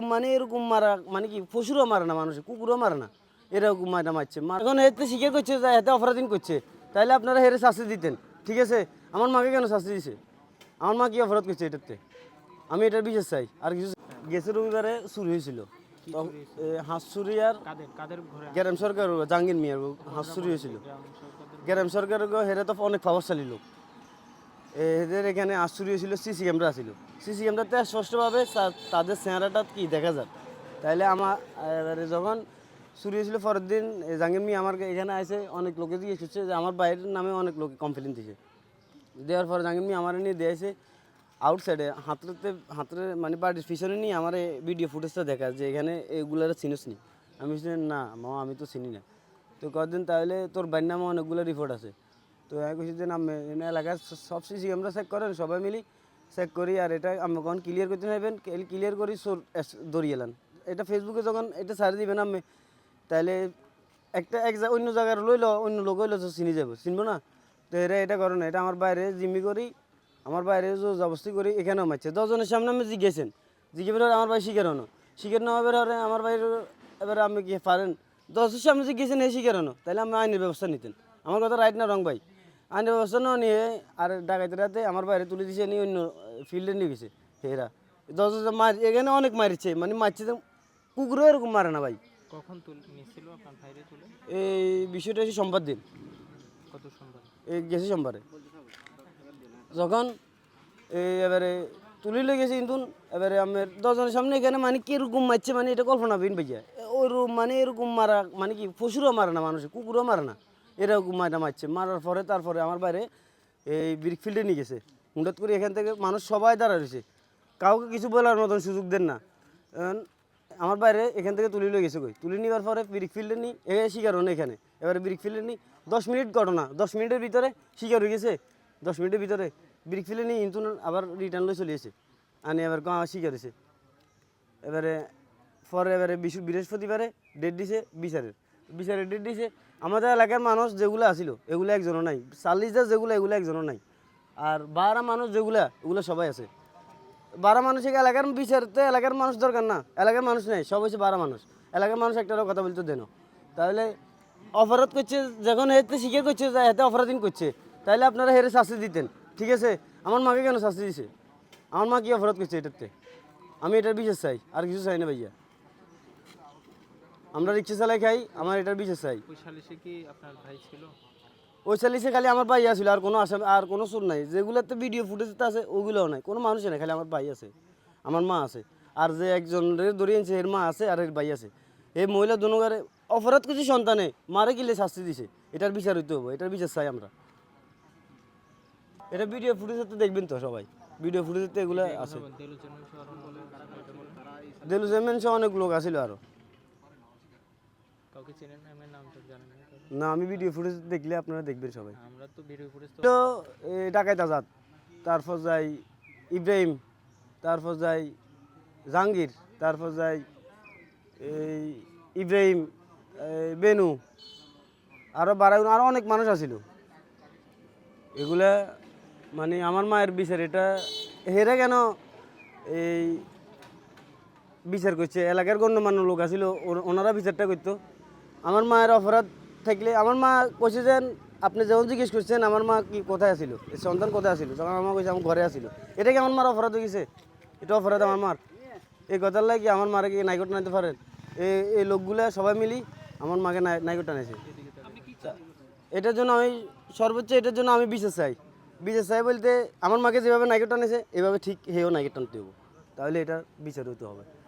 মানে এরকম মারা মানে কি পশুরও মারে না মানুষ কুকুরও মারে না। এরকম মারা মারছে। মার- এখন এতে স্বীকার করছে এতে অপরাধীন করছে। তাহলে আপনারা হেরে শাস্তি দিতেন। ঠিক আছে? আমার মাকে কেন শাস্তি দিছে? আমার মা কি অপরাধ করছে এটাতে? আমি এটার বিশেষ চাই। আর কিছু গেছে রবিবারে চুরি হয়েছিল। তখন, এ, হাঁস চুরি আর গ্যারাম সরকার জাহাঙ্গীর মিয়ার হাঁস চুরি হয়েছিল। গ্রাম সরকার হেরে তো অনেক প্রভাবশালী লোক। এদের এখানে আশ্চর্য ছিল সিসি ক্যামেরা ছিল। সিসি ক্যামেরাতে স্পষ্টভাবে তাদের চেহারাটা কি দেখা যায় তাইলে আমার এবারে যখন চুরি হয়েছিল পরের দিন এ, জাহাঙ্গীর আমার এখানে আসে অনেক লোকে দিয়ে এসেছে যে আমার বাইরের নামে অনেক লোকে কমপ্লেন দিয়েছে দেওয়ার পর জাহাঙ্গীর মিয়া আমার নিয়ে দিয়েছে আউটসাইডে হাততে হাতের মানে বাড়ির পিছনে নিয়ে আমার ভিডিও ফুটেজটা দেখা যে এখানে এগুলার চিনিস নি। আমি না মা আমি তো চিনি না। তো কদিন তাহলে তোর বাড়ির নামে অনেকগুলো রিপোর্ট আছে। তো আমি কইছি যে এনে এলাকার সব সিসি ক্যামেরা চেক করেন, সবাই মিলি চেক করি, আর এটা আমি কখন ক্লিয়ার করতে নেবেন ক্লিয়ার করি, সোর দড়িয়ে এলান। এটা ফেসবুকে যখন এটা ছাড়ি দিবেন আমি তাহলে একটা এক অন্য জায়গার লইলো অন্য লোক হইল তো চিনি যাব চিনবো না? তো এরা এটা করে না, এটা আমার বাইরে জিম্মি করি, আমার বাইরে জবস্তি করি, এখানেও মারছে। দশজনের সামনে আমি জিজ্ঞেসেন জিজ্ঞেস আমার ভাই শিকার হনো? শিকার না হবে হরে আমার বাইরে এবার আমি কি পারেন? দশের সামনে জিজ্ঞেসেন এই শিকার হনো? তাহলে আমি আইনের ব্যবস্থা নিতেন। আমার কথা রাইট না রং ভাই? আইনের ব্যবস্থা না নিয়ে আর ডাকাতের রাতে আমার বাইরে তুলে দিছে নিয়ে অন্য ফিল্ডে নিয়ে গেছে হেরা। দশ মার এখানে অনেক মারিছে মানে মারছে তো কুকুরও এরকম মারে না ভাই। কখন নিয়েছিল আপনার ভাইরে তুলে? এই বিষয়টা হচ্ছে সোমবার দিন। কত এই গেছে সোমবারে। যখন এই এবারে তুলি লই গেছে কিন্তু এবারে আমার দশজনের সামনে এখানে মানে কীরকম মারছে মানে এটা কল্পনা বিন ভাইয়া ওরকম মানে এরকম মারা মানে কি পশুরও মারে না মানুষ কুকুরও মারে না। এরকম মারা মারছে। মারার পরে তারপরে আমার বাইরে এই ব্রিক ফিল্ডে নিয়ে গেছে। হুন্ডাত করে এখান থেকে মানুষ সবাই দাঁড়া রয়েছে। কাউকে কিছু বলার মতন সুযোগ দেন না। আমার বাইরে এখান থেকে তুলি লই গেছে কই? তুলি নেওয়ার পরে ব্রিক ফিল্ডে নিই এ শিকার হন এখানে। এবারে ব্রিক ফিল্ডে নিই দশ মিনিট ঘটনা। দশ মিনিটের ভিতরে শিকার হয়ে গেছে। দশ মিনিটের ভিতরে ব্রিক ফিল্ডে নিই কিন্তু আবার রিটার্ন লই চলে এসে আনি এবার আমার শিকার হয়েছে। এবারে পরে এবারে বৃহস্পতিবারে ডেট দিছে বিচারের। বিচারের ডেট দিছে। আমাদের এলাকার মানুষ যেগুলো আসিল, এগুলো একজনও নাই। চাল্লিশটা যেগুলো, এগুলো একজনও নাই। আর বারা মানুষ যেগুলা, এগুলো সবাই আছে। বারা মানুষ এলাকার বিচারতে এলাকার মানুষ দরকার না। এলাকার মানুষ নেই, সব হচ্ছে বারা মানুষ। এলাকার মানুষ একটারও কথা বলতে দেন তাহলে অপরাধ করছে, যখন হেতে স্বীকার করছে এতে অপরাধীন করছে, তাহলে আপনারা হেরে শাস্তি দিতেন। ঠিক আছে? আমার মাকে কেন শাস্তি দিছে? আমার মা কি অপরাধ করছে এটাতে? আমি এটার বিশেষ চাই, আর কিছু চাই না ভাইয়া। আমরা রিক্সা চালাই খাই আমার এটার বিশেষ চাই। ওই সালিশে কি আপনার ভাই ছিল? ওই চালিশে খালি আমার ভাই আছিল আর কোনো আসামি আর কোনো সুর নাই। যেগুলোতে ভিডিও ফুটেজ আছে ওগুলোও নাই। কোনো মানুষই নাই খালি আমার ভাই আছে। আমার মা আছে। আর যে একজন ধরে এর মা আছে আর এর ভাই আছে। এই মহিলা দুনুগারে অপরাধ কিছু সন্তানে মারে গিলে শাস্তি দিছে। এটার বিচার হইতে হবে এটার বিচার চাই আমরা। এটা ভিডিও ফুটেজ তো দেখবেন তো সবাই। ভিডিও ফুটেজতে এগুলো আছে। দেলু চেয়ারম্যান সহ আরও বলে এটা বলে? দেলু জেমেন সহ অনেক লোক আছিল আরও। কাউকে চেনেন না আমার নাম তো জানেন না না আমি ভিডিও ফুটেজ দেখলে আপনারা দেখবেন সবাই। আমরা তো ভিডিও ফুটেজ তো ডাকাইত আজাদ তারপর যাই ইব্রাহিম তারপর যাই জাহাঙ্গীর তারপর যাই এই ইব্রাহিম বেনু আরও বারাই আরও অনেক মানুষ আছিল। এগুলা মানে আমার মায়ের বিচার এটা হেরা কেন এই বিচার করছে? এলাকার গণ্যমান্য লোক আছিল ওনারা বিচারটা করতো। আমার মায়ের অপরাধ থাকলে, আমার মা কইছে যে, আপনি যেমন জিজ্ঞেস করছেন, আমার মা কি কোথায় আছিল? সন্তান কোথায় আছিল? তখন আমার মা কইছে, আমার ঘরে আছিল। এটা কি আমার মার অপরাধ হয়ে গেছে এটা অপরাধ আমার মার। এই কথার লাগে আমার মারে কি নাইকট নাইতে পারেন? এই এই লোকগুলা সবাই মিলি আমার মাকে নাই- নাইকট টানাইছে এটার জন্য আমি সর্বোচ্চ এটার জন্য আমি বিশেষ চাই। বিশেষ চাই বলতে, আমার মাকে যেভাবে নাইকট টানেছে এভাবে ঠিক হেও নাইকট টানতে হব তাহলে এটা বিচার হতে হবে।